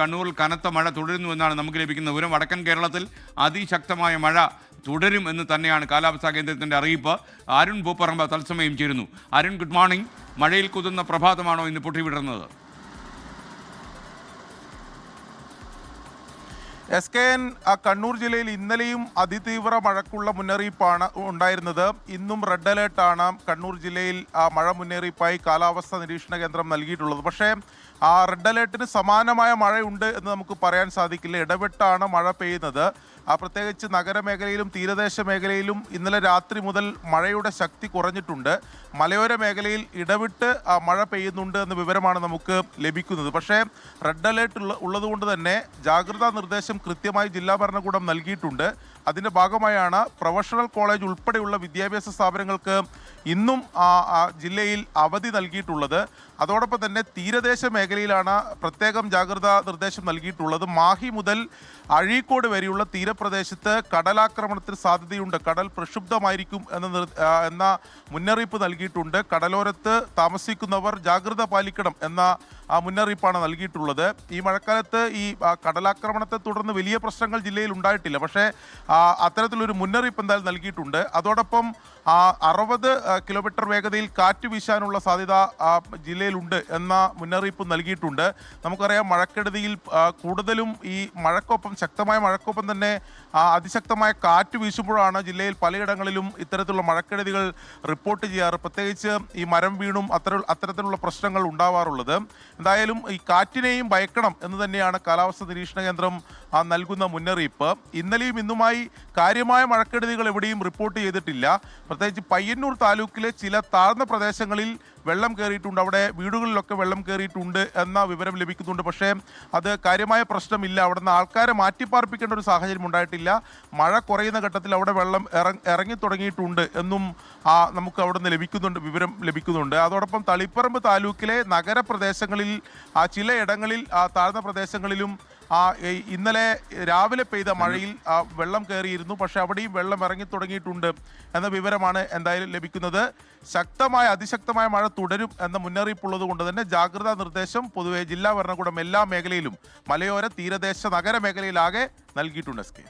കണ്ണൂരിൽ കനത്ത മഴ തുടരുന്നുവെന്നാണ് നമുക്ക് ലഭിക്കുന്ന വിവരം. വടക്കൻ കേരളത്തിൽ അതിശക്തമായ മഴ തുടരും എന്ന് തന്നെയാണ് കാലാവസ്ഥാ കേന്ദ്രത്തിന്റെ അറിയിപ്പ്. അരുൺ ഭൂപ്പറമ്പ തത്സമയം ചേരുന്നു. അരുൺ ഗുഡ് മോർണിംഗ് മഴയിൽ കുതുന്ന പ്രഭാതമാണോ ഇന്ന് പൊട്ടിവിടുന്നത് എസ് കെ എൻ കണ്ണൂർ ജില്ലയിൽ ഇന്നലെയും അതിതീവ്ര മഴക്കുള്ള മുന്നറിയിപ്പാണ് ഉണ്ടായിരുന്നത്. ഇന്നും റെഡ് അലേർട്ടാണ് കണ്ണൂർ ജില്ലയിൽ മഴ മുന്നറിയിപ്പായി കാലാവസ്ഥാ നിരീക്ഷണ കേന്ദ്രം നൽകിയിട്ടുള്ളത്. പക്ഷേ ആ റെഡ് അലേർട്ടിന് സമാനമായ മഴയുണ്ട് എന്ന് നമുക്ക് പറയാൻ സാധിക്കില്ല. ഇടവിട്ടാണ് മഴ പെയ്യുന്നത്. ആ പ്രത്യേകിച്ച് നഗരമേഖലയിലും തീരദേശ മേഖലയിലും ഇന്നലെ രാത്രി മുതൽ മഴയുടെ ശക്തി കുറഞ്ഞിട്ടുണ്ട്. മലയോര മേഖലയിൽ ഇടവിട്ട് മഴ പെയ്യുന്നുണ്ട് എന്ന വിവരമാണ് നമുക്ക് ലഭിക്കുന്നത്. പക്ഷേ റെഡ് അലേർട്ട് ഉള്ള ഉള്ളതുകൊണ്ട് തന്നെ ജാഗ്രതാ നിർദ്ദേശം കൃത്യമായി ജില്ലാ ഭരണകൂടം നൽകിയിട്ടുണ്ട്. അതിന്റെ ഭാഗമായാണ് പ്രൊഫഷണൽ കോളേജ് ഉൾപ്പെടെയുള്ള വിദ്യാഭ്യാസ സ്ഥാപനങ്ങൾക്ക് ഇന്നും ജില്ലയിൽ അവധി നൽകിയിട്ടുള്ളത്. അതോടൊപ്പം തന്നെ തീരദേശ മേഖലയിലാണ് പ്രത്യേകം ജാഗ്രതാ നിർദ്ദേശം നൽകിയിട്ടുള്ളത്. മാഹി മുതൽ അഴീക്കോട് വരെയുള്ള തീരപ്രദേശത്ത് കടലാക്രമണത്തിന് സാധ്യതയുണ്ട്. കടൽ പ്രക്ഷുബ്ധമായിരിക്കും എന്ന എന്ന മുന്നറിയിപ്പ് നൽകിയിട്ടുണ്ട്. കടലോരത്ത് താമസിക്കുന്നവർ ജാഗ്രത പാലിക്കണം എന്ന മുന്നറിയിപ്പാണ് നൽകിയിട്ടുള്ളത്. ഈ മഴക്കാലത്ത് ഈ കടലാക്രമണത്തെ തുടർന്ന് വലിയ പ്രശ്നങ്ങൾ ജില്ലയിൽ ഉണ്ടായിട്ടില്ല. പക്ഷേ ആ, അത്തരത്തിലൊരു മുന്നറിയിപ്പ് എന്തായാലും നൽകിയിട്ടുണ്ട്. അതോടൊപ്പം ആ, അറുപത് ആ, കിലോമീറ്റർ വേഗതയിൽ കാറ്റ് വീശാനുള്ള സാധ്യത ആ, ജില്ലയിലുണ്ട് എന്ന മുന്നറിയിപ്പ് നൽകിയിട്ടുണ്ട്. നമുക്കറിയാം മഴക്കെടുതിയിൽ ആ, കൂടുതലും ഈ മഴക്കൊപ്പം ശക്തമായ മഴക്കൊപ്പം തന്നെ അതിശക്തമായ കാറ്റ് വീശുമ്പോഴാണ് ജില്ലയിൽ പലയിടങ്ങളിലും ഇത്തരത്തിലുള്ള മഴക്കെടുതികൾ റിപ്പോർട്ട് ചെയ്യാറ്. പ്രത്യേകിച്ച് ഈ മരം വീണും അത്തര അത്തരത്തിലുള്ള പ്രശ്നങ്ങൾ ഉണ്ടാവാറുള്ളത്. എന്തായാലും ഈ കാറ്റിനെയും ഭയക്കണം എന്ന് തന്നെയാണ് കാലാവസ്ഥ നിരീക്ഷണ കേന്ദ്രം നൽകുന്ന മുന്നറിയിപ്പ്. ഇന്നലെയും ഇന്നുമായി കാര്യമായ മഴക്കെടുതികൾ എവിടെയും റിപ്പോർട്ട് ചെയ്തിട്ടില്ല. പ്രത്യേകിച്ച് പയ്യന്നൂർ താലൂക്കിലെ ചില താഴ്ന്ന പ്രദേശങ്ങളിൽ വെള്ളം കയറിയിട്ടുണ്ട് അവിടെ വീടുകളിലൊക്കെ വെള്ളം കയറിയിട്ടുണ്ട് എന്ന വിവരം ലഭിക്കുന്നുണ്ട്. പക്ഷേ അത് കാര്യമായ പ്രശ്നമില്ല. അവിടെ നിന്ന് ആൾക്കാരെ മാറ്റിപ്പാർപ്പിക്കേണ്ട ഒരു സാഹചര്യം ഉണ്ടായിട്ടില്ല. മഴ കുറയുന്ന ഘട്ടത്തിൽ അവിടെ വെള്ളം ഇറങ്ങി തുടങ്ങിയിട്ടുണ്ട് എന്നും ആ, നമുക്ക് അവിടെ നിന്ന് ലഭിക്കുന്നുണ്ട് വിവരം ലഭിക്കുന്നുണ്ട്. അതോടൊപ്പം തളിപ്പറമ്പ് താലൂക്കിലെ നഗരപ്രദേശങ്ങളിൽ ആ, ചിലയിടങ്ങളിൽ താഴ്ന്ന പ്രദേശങ്ങളിലും ആ ഇന്നലെ രാവിലെ പെയ്ത മഴയിൽ ആ, വെള്ളം കയറിയിരുന്നു. പക്ഷെ അവിടെയും വെള്ളം ഇറങ്ങി തുടങ്ങിയിട്ടുണ്ട് എന്ന വിവരമാണ് എന്തായാലും ലഭിക്കുന്നത്. ശക്തമായ അതിശക്തമായ മഴ തുടരും എന്ന മുന്നറിയിപ്പുള്ളത് കൊണ്ട് തന്നെ ജാഗ്രതാ നിർദ്ദേശം പൊതുവെ ജില്ലാ ഭരണകൂടം എല്ലാ മേഖലയിലും മലയോര തീരദേശ നഗര മേഖലയിലാകെ നൽകിയിട്ടുണ്ട് എസ് കെ.